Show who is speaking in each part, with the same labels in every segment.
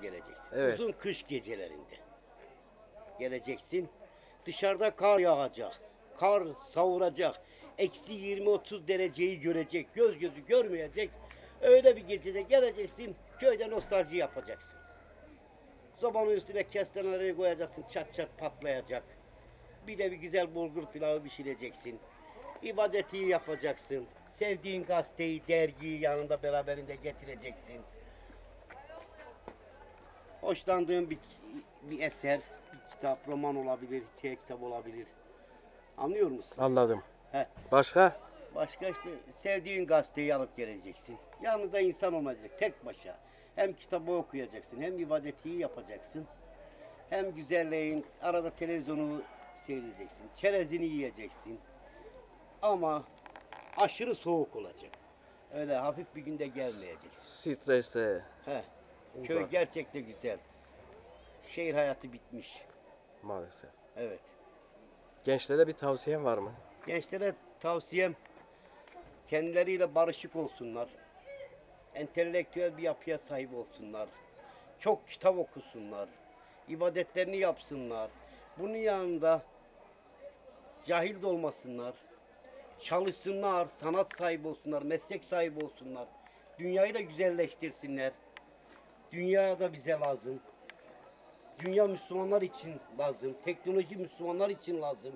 Speaker 1: geleceksin.
Speaker 2: Evet.
Speaker 1: Uzun kış gecelerinde geleceksin. Dışarıda kar yağacak. Kar savuracak. Eksi 20-30 dereceyi görecek. Göz gözü görmeyecek. Öyle bir gecede geleceksin. Köyde nostalji yapacaksın. Sobanın üstüne kestaneleri koyacaksın. Çat çat patlayacak. Bir de bir güzel bulgur pilavı pişireceksin. İbadeti yapacaksın. Sevdiğin gazeteyi, dergiyi yanında beraberinde getireceksin. Hoşlandığın bir, bir eser, bir kitap, roman olabilir, hikaye kitap olabilir. Anlıyor musun?
Speaker 2: Anladım.
Speaker 1: He.
Speaker 2: Başka?
Speaker 1: Başka işte sevdiğin gazeteyi alıp geleceksin. Yanında insan olmayacak, tek başa. Hem kitabı okuyacaksın, hem ibadeti yapacaksın. Hem güzelliğin, arada televizyonu seyredeceksin. Çerezini yiyeceksin. Ama aşırı soğuk olacak. Öyle hafif bir günde gelmeyeceksin.
Speaker 2: Streste.
Speaker 1: He. Köy
Speaker 2: Uzak.
Speaker 1: gerçekten güzel. Şehir hayatı bitmiş.
Speaker 2: Maalesef.
Speaker 1: Evet.
Speaker 2: Gençlere bir tavsiyen var mı?
Speaker 1: Gençlere tavsiyem kendileriyle barışık olsunlar. Entelektüel bir yapıya sahip olsunlar. Çok kitap okusunlar. ibadetlerini yapsınlar. Bunun yanında cahil de olmasınlar. Çalışsınlar, sanat sahibi olsunlar, meslek sahibi olsunlar. Dünyayı da güzelleştirsinler. Dünya da bize lazım. Dünya Müslümanlar için lazım. Teknoloji Müslümanlar için lazım.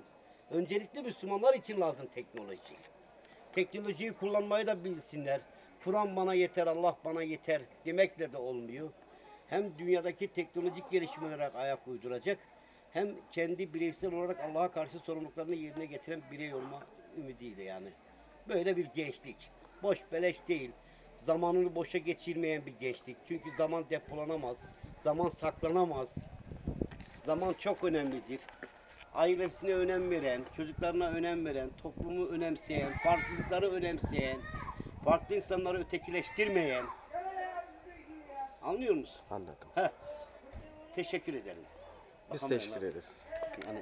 Speaker 1: Öncelikle Müslümanlar için lazım teknoloji. Teknolojiyi kullanmayı da bilsinler. Kur'an bana yeter, Allah bana yeter demekle de olmuyor. Hem dünyadaki teknolojik gelişmelere ayak uyduracak, hem kendi bireysel olarak Allah'a karşı sorumluluklarını yerine getiren birey olma ümidiyle yani. Böyle bir gençlik. Boş beleş değil. Zamanını boşa geçirmeyen bir gençlik. Çünkü zaman depolanamaz. Zaman saklanamaz. Zaman çok önemlidir. Ailesine önem veren, çocuklarına önem veren, toplumu önemseyen, farklılıkları önemseyen, farklı insanları ötekileştirmeyen. Anlıyor musun?
Speaker 2: Anladım.
Speaker 1: Heh. Teşekkür ederim.
Speaker 2: Biz
Speaker 1: Bakalım
Speaker 2: teşekkür ederiz.
Speaker 1: Yani